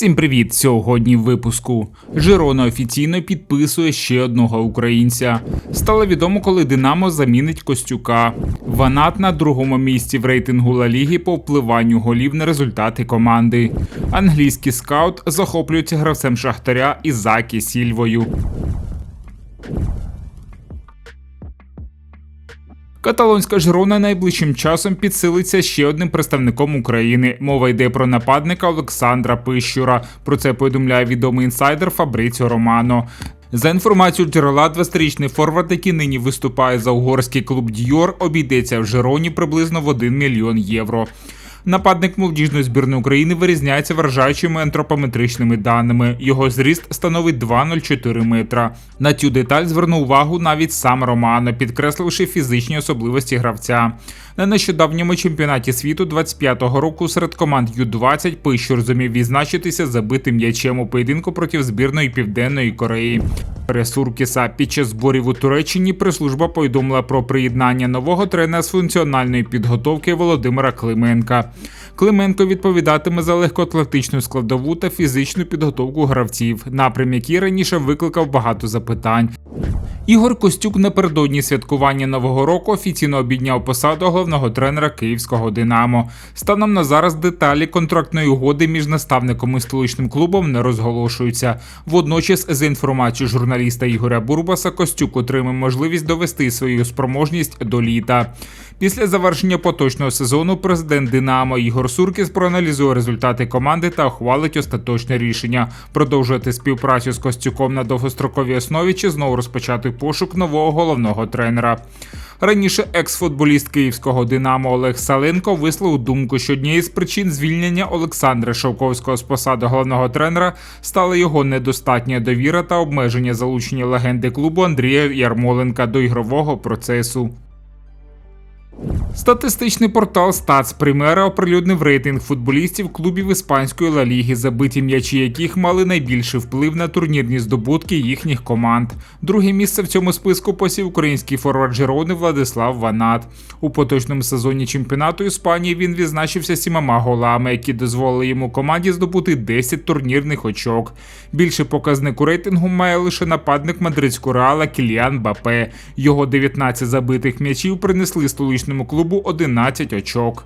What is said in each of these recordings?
Всім привіт! Сьогодні в випуску. Жирона офіційно підписує ще одного українця. Стало відомо, коли Динамо замінить Костюка. Ванат на другому місці в рейтингу Ла Ліги по впливанню голів на результати команди. Англійський скаут захоплюється гравцем Шахтаря Ізакі Сільвою. Каталонська Жирона найближчим часом підсилиться ще одним представником України. Мова йде про нападника Олександра Пищура. Про це повідомляє відомий інсайдер Фабриціо Романо. За інформацією джерела, 20-річний форвард, який нині виступає за угорський клуб Дьор, обійдеться в Жероні приблизно в 1 мільйон євро. Нападник молодіжної збірної України вирізняється вражаючими антропометричними даними. Його зріст становить 2,04 метра. На цю деталь звернув увагу навіть сам Романо, підкресливши фізичні особливості гравця. На нещодавньому чемпіонаті світу 25-го року серед команд Ю-20 Пищур зумів відзначитися забитим м'ячем у поєдинку проти збірної Південної Кореї. Ресуркіса під час зборів у Туреччині прес-служба повідомила про приєднання нового тренера з функціональної підготовки Володимира Клименка. Клименко відповідатиме за легкоатлетичну складову та фізичну підготовку гравців, напрям який раніше викликав багато запитань. Ігор Костюк напередодні святкування нового року офіційно обідняв посаду головного тренера київського Динамо. Станом на зараз деталі контрактної угоди між наставником і столичним клубом не розголошуються. Водночас, за інформацією журналіста Ігоря Бурбаса, Костюк отримає можливість довести свою спроможність до літа. Після завершення поточного сезону президент Динамо Ігор Суркіс проаналізує результати команди та ухвалить остаточне рішення продовжувати співпрацю з Костюком на довгостроковій основі чи знову розпочати пошук нового головного тренера. Раніше екс-футболіст київського Динамо Олег Саленко висловив думку, що однією з причин звільнення Олександра Шовковського з посади головного тренера стала його недостатня довіра та обмеження залучення легенди клубу Андрія Ярмоленка до ігрового процесу. Статистичний портал Стац Примера оприлюднив рейтинг футболістів клубів іспанської Ла Ліги, забиті м'ячі яких мали найбільший вплив на турнірні здобутки їхніх команд. Друге місце в цьому списку посів український форвард Жерони Владислав Ванат. У поточному сезоні чемпіонату Іспанії він відзначився сімома голами, які дозволили йому команді здобути 10 турнірних очок. Більший показник у рейтингу має лише нападник мадридського реала Кіліан Бапе. Його 19 забитих м'ячів принесли столичному клубу клубу 11 очок.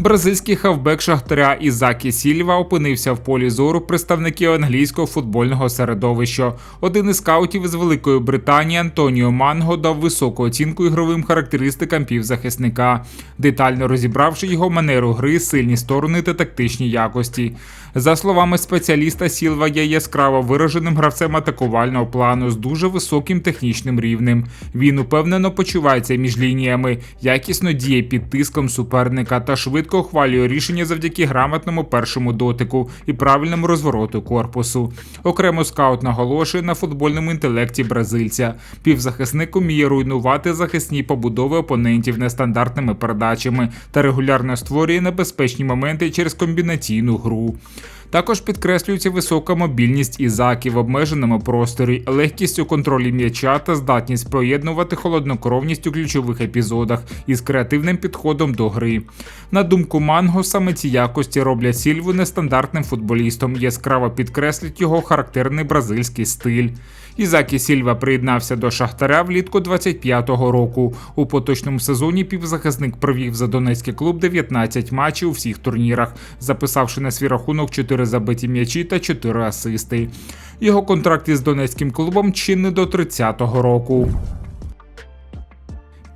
Бразильський хавбек Шахтаря Ізакі Сільва опинився в полі зору представників англійського футбольного середовища. Один із скаутів із Великої Британії Антоніо Манго дав високу оцінку ігровим характеристикам півзахисника, детально розібравши його манеру гри, сильні сторони та тактичні якості. За словами спеціаліста, Сілва є яскраво вираженим гравцем атакувального плану з дуже високим технічним рівнем. Він упевнено почувається між лініями, якісно діє під тиском суперника та швидко ухвалює рішення завдяки грамотному першому дотику і правильному розвороту корпусу. Окремо скаут наголошує на футбольному інтелекті бразильця. Півзахисник уміє руйнувати захисні побудови опонентів нестандартними передачами та регулярно створює небезпечні моменти через комбінаційну гру. Також підкреслюється висока мобільність Ізаки в обмеженому просторі, легкість у контролі м'яча та здатність поєднувати холоднокровність у ключових епізодах із креативним підходом до гри. На думку Манго, саме ці якості роблять Сільву нестандартним футболістом, яскраво підкреслять його характерний бразильський стиль. Ізакі Сільва приєднався до Шахтаря влітку 25-го року. У поточному сезоні півзахисник провів за Донецький клуб 19 матчів у всіх турнірах, записавши на свій рахунок 4 забиті м'ячі та 4 асисти. Його контракт із Донецьким клубом чинний до 30-го року.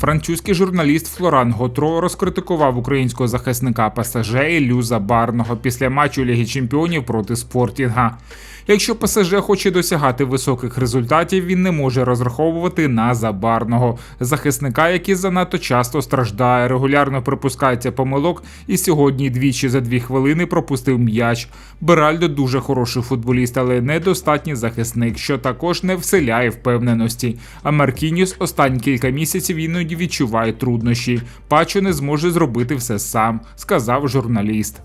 Французький журналіст Флоран Готро розкритикував українського захисника ПСЖ Іллю Забарного після матчу Ліги Чемпіонів проти Спортінга. Якщо ПСЖ хоче досягати високих результатів, він не може розраховувати на забарного захисника, який занадто часто страждає, регулярно припускається помилок, і сьогодні двічі за дві хвилини пропустив м'яч. Беральдо дуже хороший футболіст, але недостатній захисник, що також не вселяє впевненості. А Маркініус останні кілька місяців іноді відчуває труднощі. Пачо не зможе зробити все сам, сказав журналіст.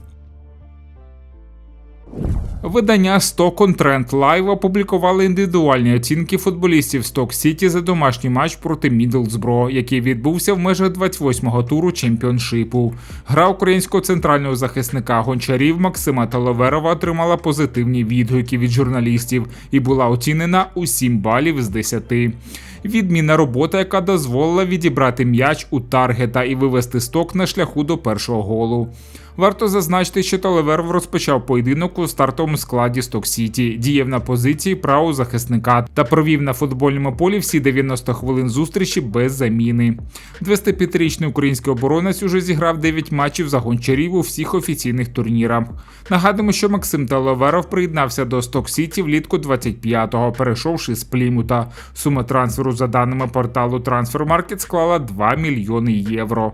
Видання Stock on Trend Live опублікували індивідуальні оцінки футболістів Stock City за домашній матч проти Мідлсбро, який відбувся в межах 28-го туру чемпіоншипу. Гра українського центрального захисника гончарів Максима Таловерова отримала позитивні відгуки від журналістів і була оцінена у 7 балів з 10. Відмінна робота, яка дозволила відібрати м'яч у таргета і вивести сток на шляху до першого голу. Варто зазначити, що Талеверов розпочав поєдинок у стартовому складі Сток Сіті, діяв на позиції правого захисника та провів на футбольному полі всі 90 хвилин зустрічі без заміни. 25-річний український оборонець уже зіграв 9 матчів за гончарів у всіх офіційних турнірах. Нагадуємо, що Максим Талеверов приєднався до Сток Сіті влітку 25-го, перейшовши з Плімута. Сума трансферу за даними порталу Transfer Market, склала 2 мільйони євро.